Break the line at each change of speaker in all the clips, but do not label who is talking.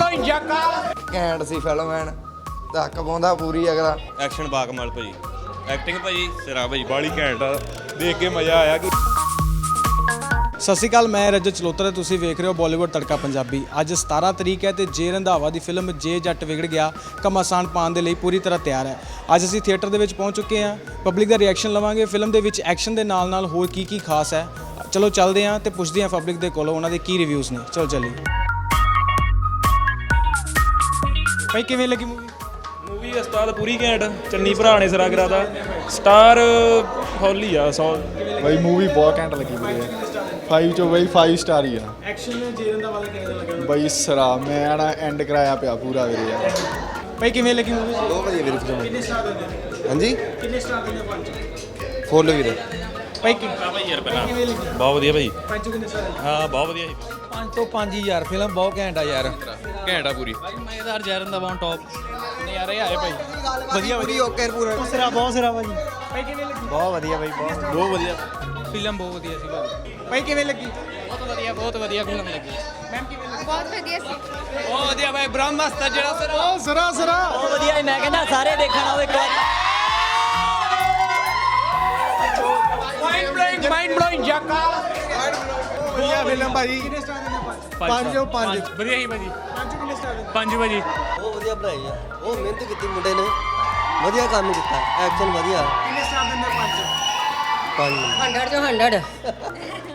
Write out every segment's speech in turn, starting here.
ਜੱਕਾ
ਘੈਂਟ ਸੀ ਫਿਲਮ ਐਨ। ਧੱਕ ਪਾਉਂਦਾ ਪੂਰੀ ਅਗਲਾ।
ਐਕਸ਼ਨ ਬਾਕਮਾਲ ਭਾਜੀ। ਐਕਟਿੰਗ ਭਾਜੀ ਸਿਰਾ ਭਾਜੀ ਬਾਲੀ ਘੈਂਟ ਆ। ਦੇਖ ਕੇ ਮਜ਼ਾ ਆਇਆ ਕਿ
ਸਤਿ ਸ਼੍ਰੀ ਅਕਾਲ ਮੈਂ ਰਜਤ ਚਲੋਤਰਾ ਤੁਸੀਂ ਵੇਖ ਰਹੇ ਹੋ ਬਾਲੀਵੁੱਡ ਤੜਕਾ ਪੰਜਾਬੀ। ਅੱਜ 17 ਤਰੀਕ ਹੈ ਤੇ ਜੇ ਰੰਧਾਵਾ ਦੀ ਫਿਲਮ ਜੇ ਜੱਟ ਵਿਗੜ ਗਿਆ ਕਮਾਸਾਨ ਪਾਉਣ ਦੇ ਲਈ ਪੂਰੀ ਤਰ੍ਹਾਂ ਤਿਆਰ ਹੈ। ਅੱਜ ਅਸੀਂ ਥੀਏਟਰ ਦੇ ਵਿੱਚ ਪਹੁੰਚ ਚੁੱਕੇ ਹਾਂ। ਪਬਲਿਕ ਦਾ ਰਿਐਕਸ਼ਨ ਲਵਾਂਗੇ। ਫਿਲਮ ਦੇ ਵਿੱਚ ਐਕਸ਼ਨ ਦੇ ਨਾਲ ਨਾਲ ਹੋਰ ਕੀ ਕੀ ਖਾਸ ਹੈ? ਚਲੋ ਚੱਲਦੇ ਹਾਂ ਤੇ ਪੁੱਛਦੇ ਹਾਂ ਪਬਲਿਕ ਦੇ ਕੋਲੋਂ ਉਹਨਾਂ ਦੇ ਕੀ ਰਿਵਿਊਜ਼ ਨੇ। ਚਲੋ ਚੱਲੀਏ। ਭਾਈ ਕਿਵੇਂ ਲੱਗੀ ਮੂਵੀ
ਮੂਵੀ ਉਸਤਾਦ ਪੂਰੀ ਘੈਂਟ ਚੰਨੀ ਭਰਾ ਨੇ ਸਿਰਾ ਕਰਾਤਾ। ਸਟਾਰ ਹੌਲੀ ਆ ਸੌ।
ਬਈ ਮੂਵੀ ਬਹੁਤ ਘੈਂਟ ਲੱਗੀ ਵੀਰੇ 5 ਚੋਂ ਬਈ 5 ਸਟਾਰ ਹੀ ਆ।
ਐਕਸ਼ਨ ਜੇ ਰੰਧਾਵਾ ਦਾ ਕਿਵੇਂ ਲੱਗਾ?
ਬਈ ਸਰਾ ਮੈਂ ਨਾ ਐਂਡ ਕਰਾਇਆ ਪਿਆ ਪੂਰਾ ਵੀਰੇ ਯਾਰ
ਭਾਈ ਕਿਵੇਂ ਲੱਗੀ ਮੂਵੀ
ਬਹੁਤ ਵਧੀਆ ਵੀਰ ਫਿਲਮ
ਕਿੰਨੇ ਸਟਾਰ ਦਿੰਦੇ
ਹਾਂਜੀ?
ਕਿੰਨੇ ਸਟਾਰ ਦਿੰਦੇ ਪੰਜ?
ਫੁੱਲ ਵੀਰ।
ਭਾਈ ਕਿ-
ਭਾਈ ਯਾਰ ਪਹਿਲਾਂ
ਕਿਵੇਂ ਲੱਗੀ
ਬਹੁਤ ਵਧੀਆ ਭਾਈ।
ਪੰਜ ਕਿੰਨੇ?
ਹਾਂ ਬਹੁਤ ਵਧੀਆ ਜੀ।
ਪੰਜ ਤੋਂ ਪੰਜ ਹੀ ਯਾਰ ਫਿਲਮ ਬਹੁਤ ਘੈਂਟ ਆ ਯਾਰ।
ਘੈਂਟ ਆ ਪੂਰੀ।
ਮਜ਼ੇਦਾਰ ਜੈਰਨ ਦਾ ਵਾਂ ਟੌਪ
ਨਜ਼ਾਰੇ ਆਏ ਭਾਈ।
ਵਧੀਆ ਵਧੀਆ। ਓਕੇ ਪੂਰਾ।
ਸਿਰਾ ਬਹੁਤ ਸਿਰਾ ਭਾਜੀ ਭਾਈ ਕਿਵੇਂ ਲੱਗੀ?
ਬਹੁਤ ਵਧੀਆ ਬਾਈ ਬਹੁਤ
ਬਹੁਤ ਵਧੀਆ।
ਫਿਲਮ ਬਹੁਤ ਵਧੀਆ ਸੀ ਭਾਜੀ
ਭਾਈ ਕਿਵੇਂ ਲੱਗੀ?
ਬਹੁਤ ਵਧੀਆ ਬਹੁਤ ਵਧੀਆ ਫਿਲਮ ਲੱਗੀ।
ਮੈਮ ਕਿਵੇਂ ਲੱਗੀ?
ਬਹੁਤ ਵਧੀਆ ਸੀ।
ਬਹੁਤ ਵਧੀਆ ਭਾਈ ਬ੍ਰਹਮਸਤਰ ਜਿਹੜਾ ਸਰ
ਉਹ ਸਿਰਾ ਸਿਰਾ।
ਬਹੁਤ ਵਧੀਆ ਸੀ। ਮੈਂ ਕਹਿੰਦਾ ਸਾਰੇ ਦੇਖਣ ਆਓ ਇੱਕ ਵਾਰ।
ਮਾਈਂਡ ਬਲੋਇੰਗ ਮਾਈਂਡ ਬਲੋਇੰਗ ਜੱਕਾ
ਵਧੀਆ ਫਿਲਮ ਭਾਜੀ। ਕਿੰਨੇ ਸਟਾਰ ਦਿੰਦੇ ਪੰਜ ਪੰਜ ਉਹ ਪੰਜ।
ਵਧੀਆ ਹੀ ਭਾਜੀ।
ਪੰਜ ਕਿੰਨੇ ਸਟਾਰ ਦਿੰਦੇ?
ਪੰਜ ਭਾਜੀ।
ਬਹੁਤ ਵਧੀਆ ਬਣਾਈ ਆ। ਉਹ ਮਿਹਨਤ ਕੀਤੀ ਮੁੰਡੇ ਨੇ। ਵਧੀਆ ਕੰਮ ਕੀਤਾ। ਐਕਸ਼ਨ ਵਧੀਆ।
ਕਿੰਨੇ ਸਟਾਰ ਦਿੰਦੇ ਪੰਜ।
100
100 ਚੋਂ 100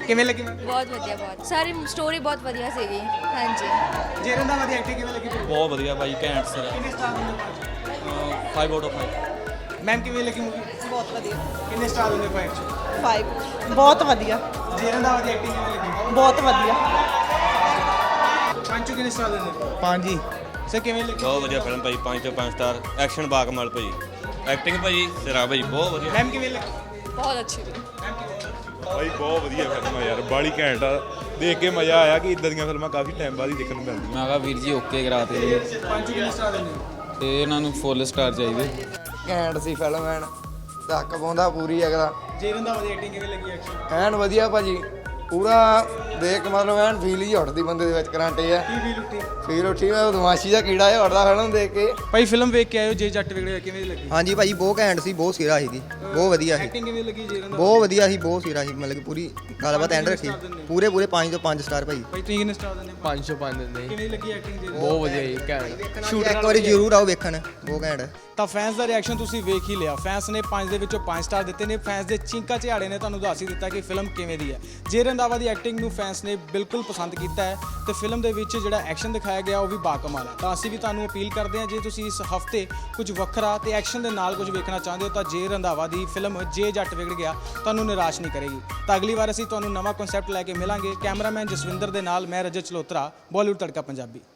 ਕਿਵੇਂ ਲੱਗੀ
ਬਹੁਤ ਵਧੀਆ ਬਹੁਤ। ਸਾਰੀ ਸਟੋਰੀ ਬਹੁਤ ਵਧੀਆ ਸੀਗੀ। ਹਾਂਜੀ।
ਜੇ ਰੰਧਾਵਾ ਦੀ ਐਕਟਿੰਗ ਕਿਵੇਂ ਲੱਗੀ?
ਬਹੁਤ ਵਧੀਆ ਭਾਈ ਘੈਂਟ ਸਰ
ਕਿੰਨੇ ਸਟਾਰ ਦਿੰਦੇ ਪੰਜ
5 ਆਊਟ ਆਫ 5
ਮੈਮ ਕਿਵੇਂ ਲੱਗੀ ਮੂਵੀ
ਬਹੁਤ ਵਧੀਆ।
ਕਿੰਨੇ ਸਟਾਰ ਦਿੰਦੇ ਪੰਜ
5 ਬਹੁਤ ਵਧੀਆ।
ਜੇ ਰੰਧਾਵਾ ਦੀ ਐਕਟਿੰਗ ਕਿਵੇਂ ਲੱਗੀ?
ਬਹੁਤ ਵਧੀਆ।
ਪੰਜ ਚੋਂ ਕਿੰਨੇ ਸਟਾਰ ਦਿੰਦੇ?
ਪੰਜ ਹੀ
ਸਰ ਕਿਵੇਂ ਲੱਗੀ?
ਬਹੁਤ ਵਧੀਆ ਫਿਲਮ ਭਾਜੀ 5 ਤੋਂ 5 ਸਟਾਰ ਐਕਸ਼ਨ ਬਾਕਮਾਲ ਭਾਜੀ ਐਕਟਿੰਗ ਭਾਜੀ ਸਿਰਾ ਭਾਜੀ ਬਹੁਤ ਵਧੀਆ।
ਮੈਮ ਕਿਵੇਂ ਲੱਗੀ?
ਬਹੁਤ ਅੱਛੀ
ਭਾਈ ਬਹੁਤ ਵਧੀਆ ਫਿਲਮ ਆ ਯਾਰ। ਬਾਲੀ ਘੈਂਟ ਆ। ਦੇਖ ਕੇ ਮਜ਼ਾ ਆਇਆ ਕਿ ਇਦਾਂ ਦੀਆਂ ਫਿਲਮਾਂ ਕਾਫੀ ਟਾਈਮ ਬਾਅਦ ਹੀ ਦੇਖਣ ਨੂੰ ਮਿਲਦੀਆਂ।
ਮੈਂ ਕਹਾ ਵੀਰ ਜੀ ਓਕੇ ਕਰਾਤੇ।
ਪੰਜ ਚੋਂ ਕਿੰਨੇ ਸਟਾਰ ਦਿੰਦੇ?
ਤੇ ਇਹਨਾਂ ਨੂੰ ਫੁੱਲ ਸਟਾਰ ਚਾਹੀਦੇ।
ਘੈਂਟ ਸੀ ਫਿਲਮ ਐਨ। ਧੱਕ ਪਾਉਂਦਾ ਪੂਰੀ ਅਗਲਾ।
ਜੇ ਰੰਧਾਵਾ ਦੀ ਐਕਟਿੰਗ ਕਿਵੇਂ ਲੱਗੀ ਐਕਸ਼ਨ
ਐਨ ਵਧੀਆ ਭਾਜੀ। ਪੂਰਾ ਦੇਖ ਕੇ ਮਤਲਬ ਐਨ ਫੀਲ ਹੀ ਉੱਠਦੀ ਬੰਦੇ ਦੇ ਵਿੱਚ ਕਰੰਟੇ ਆ
ਕੀ ਵੀ ਲੁੱਟੀ
ਫੀਲ ਉੱਠੀ ਮੈਂ ਦਮਾਸ਼ੀ ਦਾ ਕੀੜਾ ਹੈ ਉੱਠਦਾ ਫਿਲਮ ਦੇਖ ਕੇ।
ਭਾਈ ਫਿਲਮ ਵੇਖ ਕੇ ਆਇਓ ਜੇ ਜੱਟ ਵਿਗੜਿਆ ਕਿਵੇਂ ਲੱਗੀ?
ਹਾਂਜੀ ਭਾਜੀ ਬਹੁਤ ਘੈਂਟ ਸੀ ਬਹੁਤ ਸਿਰਾ ਸੀਗੀ ਬਹੁਤ ਵਧੀਆ ਸੀ।
ਐਕਟਿੰਗ ਕਿਵੇਂ ਲੱਗੀ ਜੇ
ਬਹੁਤ ਵਧੀਆ ਸੀ ਬਹੁਤ ਸਿਰਾ ਸੀ ਮਤਲਬ ਕਿ ਪੂਰੀ ਗੱਲਬਾਤ ਐਂਡ ਰੱਖੀ। ਪੂਰੇ ਪੂਰੇ 5 ਤੋਂ 5 ਸਟਾਰ ਭਾਜੀ
ਭਾਈ ਤੁਸੀਂ ਕਿੰਨੇ ਸਟਾਰ ਦਿੰਦੇ?
5 ਤੋਂ 5 ਦਿੰਦੇ
ਕਿਵੇਂ ਲੱਗੀ ਐਕਟਿੰਗ ਜੇ?
ਬਹੁਤ ਵਧੀਆ ਜੀ ਘੈਂਟ।
ਸ਼ੂਟ ਇੱਕ ਵਾਰੀ ਜ਼ਰੂਰ ਆਓ ਵੇਖਣ ਬਹੁਤ ਘੈਂਟ ਹੈ।
ਤਾਂ ਫੈਨਸ ਦਾ ਰਿਐਕਸ਼ਨ ਤੁਸੀਂ ਵੇਖ ਹੀ ਲਿਆ। ਫੈਨਸ ਨੇ 5 ਦੇ ਵਿੱਚੋਂ 5 ਸਟਾਰ ਦਿੱਤੇ ਨੇ। ਫੈਨਸ ਦੇ ਚਿੰਕਾ ਝਾੜੇ ਨੇ ਤੁਹਾਨੂੰ ਦੱਸ ਹੀ ਦਿੱਤਾ ਕਿ ਫਿਲਮ ਕਿਵੇਂ ਦੀ ਹੈ। ਜੇ ਰੰਧਾਵਾ ਦੀ ਐਕਟਿੰਗ ਨੂੰ ਫੈਨਸ ਨੇ ਬਿਲਕੁਲ ਪਸੰਦ ਕੀਤਾ ਹੈ ਤੇ ਫਿਲਮ ਦੇ ਵਿੱਚ ਜਿਹੜਾ ਐਕਸ਼ਨ ਦਿਖਾਇਆ ਗਿਆ ਉਹ ਵੀ ਬਾਕਮਾਲ ਹੈ। ਤਾਂ ਅਸੀਂ ਵੀ ਤੁਹਾਨੂੰ ਅਪੀਲ ਕਰਦੇ ਹਾਂ ਜੇ ਤੁਸੀਂ ਇਸ ਹਫ਼ਤੇ ਕੁਝ ਵੱਖਰਾ ਤੇ ਐਕਸ਼ਨ ਦੇ ਨਾਲ ਕੁਝ ਵੇਖਣਾ ਚਾਹੁੰਦੇ ਹੋ ਤਾਂ ਜੇ ਰੰਧਾਵਾ ਦੀ ਫਿਲਮ ਜੇ ਜੱਟ ਵਿਗੜ ਗਿਆ, ਤੁਹਾਨੂੰ ਨਿਰਾਸ਼ ਨਹੀਂ ਕਰੇਗੀ। ਤਾਂ ਅਗਲੀ ਵਾਰ ਅਸੀਂ ਤੁਹਾਨੂੰ ਨਵਾਂ ਕਨਸੈਪਟ ਲੈ ਕੇ ਮਿਲਾਂਗੇ। ਕੈਮਰਾਮੈਨ ਜਸਵਿੰਦਰ ਦੇ ਨਾਲ, ਮੈਂ ਰਜਤ ਚਲੋਤਰਾ ਬਾਲੀਵੁੱਡ ਤੜਕਾ ਪੰਜਾਬੀ।